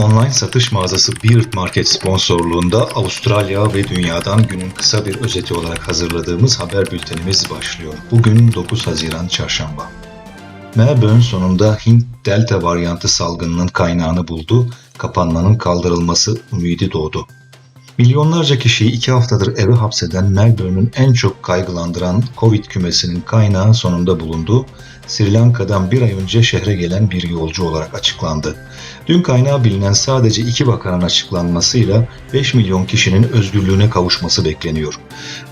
Online satış mağazası Beard Market sponsorluğunda Avustralya ve dünyadan günün kısa bir özeti olarak hazırladığımız haber bültenimiz başlıyor. Bugün 9 Haziran Çarşamba. Melbourne sonunda Hint Delta varyantı salgınının kaynağını buldu, kapanmanın kaldırılması ümidi doğdu. Milyonlarca kişiyi iki haftadır eve hapseden Melbourne'ün en çok kaygılandıran Covid kümesinin kaynağı sonunda bulundu. Sri Lanka'dan bir ay önce şehre gelen bir yolcu olarak açıklandı. Dün kaynağı bilinen sadece iki vakanın açıklanmasıyla 5 milyon kişinin özgürlüğüne kavuşması bekleniyor.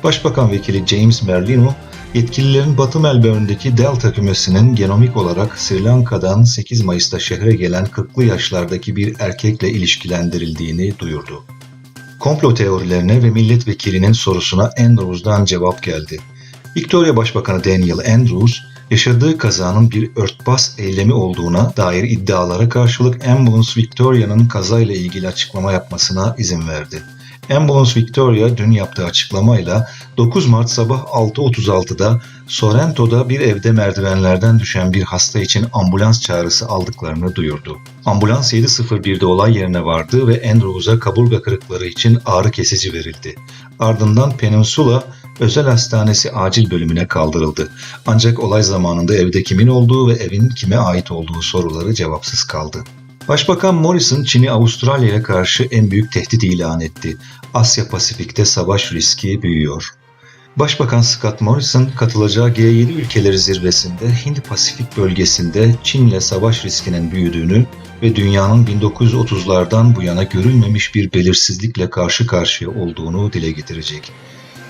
Başbakan Vekili James Merlino, yetkililerin Batı Melbourne'deki Delta kümesinin genomik olarak Sri Lanka'dan 8 Mayıs'ta şehre gelen 40'lı yaşlardaki bir erkekle ilişkilendirildiğini duyurdu. Komplo teorilerine ve milletvekilinin sorusuna Andrews'dan cevap geldi. Victoria Başbakanı Daniel Andrews, yaşadığı kazanın bir örtbas eylemi olduğuna dair iddialara karşılık Ambulance Victoria'nın kazayla ilgili açıklama yapmasına izin verdi. Ambulance Victoria dün yaptığı açıklamayla 9 Mart sabah 6.36'da Sorrento'da bir evde merdivenlerden düşen bir hasta için ambulans çağrısı aldıklarını duyurdu. Ambulans 7.01'de olay yerine vardı ve Andrews'a kaburga kırıkları için ağrı kesici verildi. Ardından Peninsula özel hastanesi acil bölümüne kaldırıldı. Ancak olay zamanında evde kimin olduğu ve evin kime ait olduğu soruları cevapsız kaldı. Başbakan Morrison Çin'i Avustralya'ya karşı en büyük tehdit ilan etti. Asya Pasifik'te savaş riski büyüyor. Başbakan Scott Morrison katılacağı G7 ülkeleri zirvesinde Hint-Pasifik bölgesinde Çin'le savaş riskinin büyüdüğünü ve dünyanın 1930'lardan bu yana görülmemiş bir belirsizlikle karşı karşıya olduğunu dile getirecek.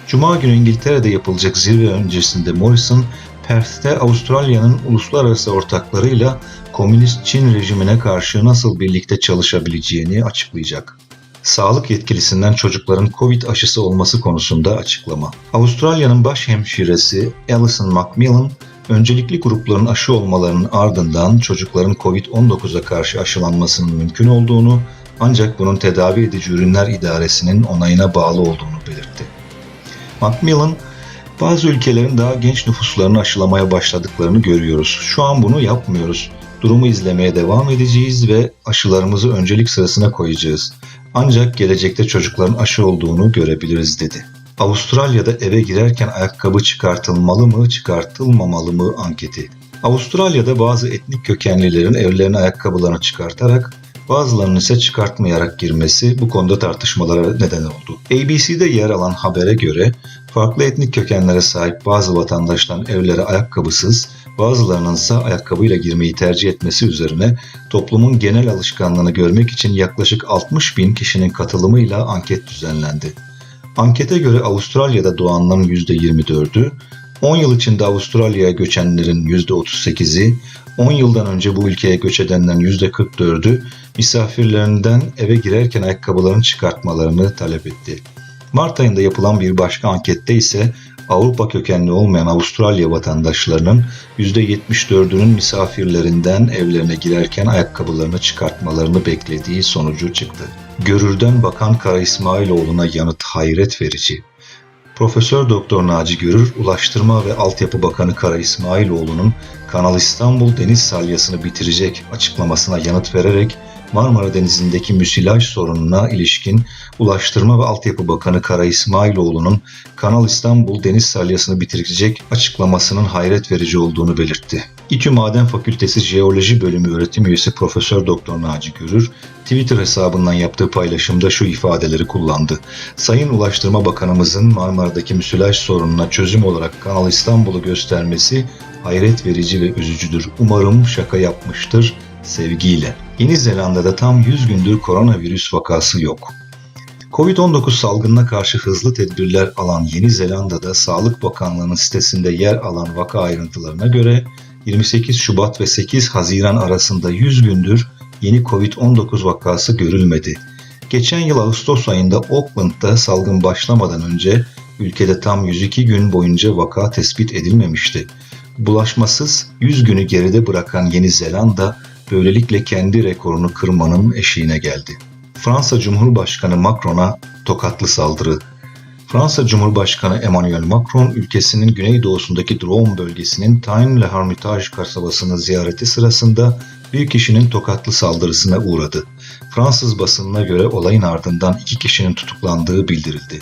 Cuma günü İngiltere'de yapılacak zirve öncesinde Morrison, Perth'te Avustralya'nın uluslararası ortaklarıyla Komünist Çin rejimine karşı nasıl birlikte çalışabileceğini açıklayacak. Sağlık yetkilisinden çocukların Covid aşısı olması konusunda açıklama. Avustralya'nın baş hemşiresi Alison Macmillan, öncelikli grupların aşı olmalarının ardından çocukların Covid-19'a karşı aşılanmasının mümkün olduğunu ancak bunun tedavi edici ürünler idaresinin onayına bağlı olduğunu belirtti. Macmillan, bazı ülkelerin daha genç nüfuslarını aşılamaya başladıklarını görüyoruz. Şu an bunu yapmıyoruz. Durumu izlemeye devam edeceğiz ve aşılarımızı öncelik sırasına koyacağız. Ancak gelecekte çocukların aşı olduğunu görebiliriz dedi. Avustralya'da eve girerken ayakkabı çıkartılmalı mı, çıkartılmamalı mı anketi. Avustralya'da bazı etnik kökenlilerin evlerine ayakkabılarını çıkartarak bazılarının ise çıkartmayarak girmesi bu konuda tartışmalara neden oldu. ABC'de yer alan habere göre farklı etnik kökenlere sahip bazı vatandaşların evlere ayakkabısız, bazılarının ise ayakkabıyla girmeyi tercih etmesi üzerine toplumun genel alışkanlığını görmek için yaklaşık 60 bin kişinin katılımıyla anket düzenlendi. Ankete göre Avustralya'da doğanların %24'ü, 10 yıl içinde Avustralya'ya göçenlerin %38'i, 10 yıldan önce bu ülkeye göç edenlerin %44'ü misafirlerinden eve girerken ayakkabılarını çıkartmalarını talep etti. Mart ayında yapılan bir başka ankette ise Avrupa kökenli olmayan Avustralya vatandaşlarının %74'ünün misafirlerinden evlerine girerken ayakkabılarını çıkartmalarını beklediği sonucu çıktı. Görür'den Bakan Kara İsmailoğlu'na yanıt hayret verici. Profesör Doktor Naci Görür, Ulaştırma ve Altyapı Bakanı Kara İsmailoğlu'nun Kanal İstanbul deniz salyasını bitirecek açıklamasına yanıt vererek Marmara Denizi'ndeki müsilaj sorununa ilişkin Ulaştırma ve Altyapı Bakanı Kara İsmailoğlu'nun Kanal İstanbul deniz salyasını bitirecek açıklamasının hayret verici olduğunu belirtti. İTÜ Maden Fakültesi Jeoloji Bölümü öğretim üyesi Profesör Doktor Naci Görür, Twitter hesabından yaptığı paylaşımda şu ifadeleri kullandı. Sayın Ulaştırma Bakanımızın Marmara'daki müsilaj sorununa çözüm olarak Kanal İstanbul'u göstermesi hayret verici ve üzücüdür. Umarım şaka yapmıştır. Sevgiyle. Yeni Zelanda'da tam 100 gündür koronavirüs vakası yok. Covid-19 salgınına karşı hızlı tedbirler alan Yeni Zelanda'da Sağlık Bakanlığı'nın sitesinde yer alan vaka ayrıntılarına göre 28 Şubat ve 8 Haziran arasında 100 gündür yeni Covid-19 vakası görülmedi. Geçen yıl Ağustos ayında Auckland'da salgın başlamadan önce ülkede tam 102 gün boyunca vaka tespit edilmemişti. Bulaşmasız 100 günü geride bırakan Yeni Zelanda böylelikle kendi rekorunu kırmanın eşiğine geldi. Fransa Cumhurbaşkanı Macron'a tokatlı saldırı. Fransa Cumhurbaşkanı Emmanuel Macron ülkesinin güneydoğusundaki Drôme bölgesinin Tain-le-Hermitage kasabasını ziyareti sırasında bir kişinin tokatlı saldırısına uğradı. Fransız basınına göre olayın ardından iki kişinin tutuklandığı bildirildi.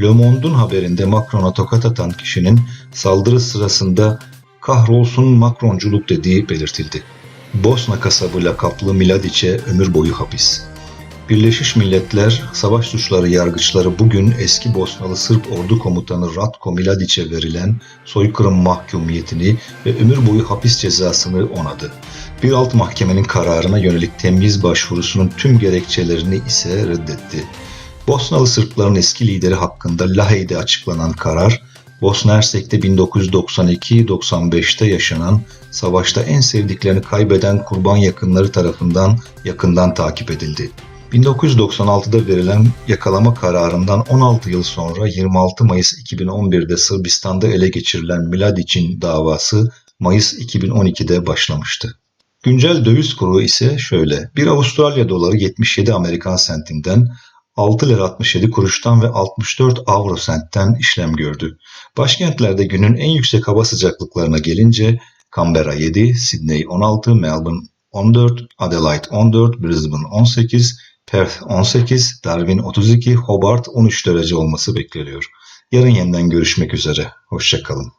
Le Monde'un haberinde Macron'a tokat atan kişinin saldırı sırasında kahrolsun Macronculuk dediği belirtildi. Bosna kasabı lakaplı Miladiç'e ömür boyu hapis. Birleşmiş Milletler Savaş Suçları Yargıçları bugün eski Bosnalı Sırp Ordu Komutanı Ratko Miladić'e verilen soykırım mahkumiyetini ve ömür boyu hapis cezasını onadı. Bir alt mahkemenin kararına yönelik temyiz başvurusunun tüm gerekçelerini ise reddetti. Bosnalı Sırpların eski lideri hakkında Lahey'de açıklanan karar, Bosna Hersek'te 1992-95'te yaşanan savaşta en sevdiklerini kaybeden kurban yakınları tarafından yakından takip edildi. 1996'da verilen yakalama kararından 16 yıl sonra 26 Mayıs 2011'de Sırbistan'da ele geçirilen Mladić'in davası Mayıs 2012'de başlamıştı. Güncel döviz kuru ise şöyle. 1 Avustralya doları 77 Amerikan sentinden, 6 lira 67 kuruştan ve 64 avro sentten işlem gördü. Başkentlerde günün en yüksek hava sıcaklıklarına gelince Canberra 7, Sydney 16, Melbourne 14, Adelaide 14, Brisbane 18, Perth 18, Darwin 32, Hobart 13 derece olması bekleniyor. Yarın yeniden görüşmek üzere. Hoşçakalın.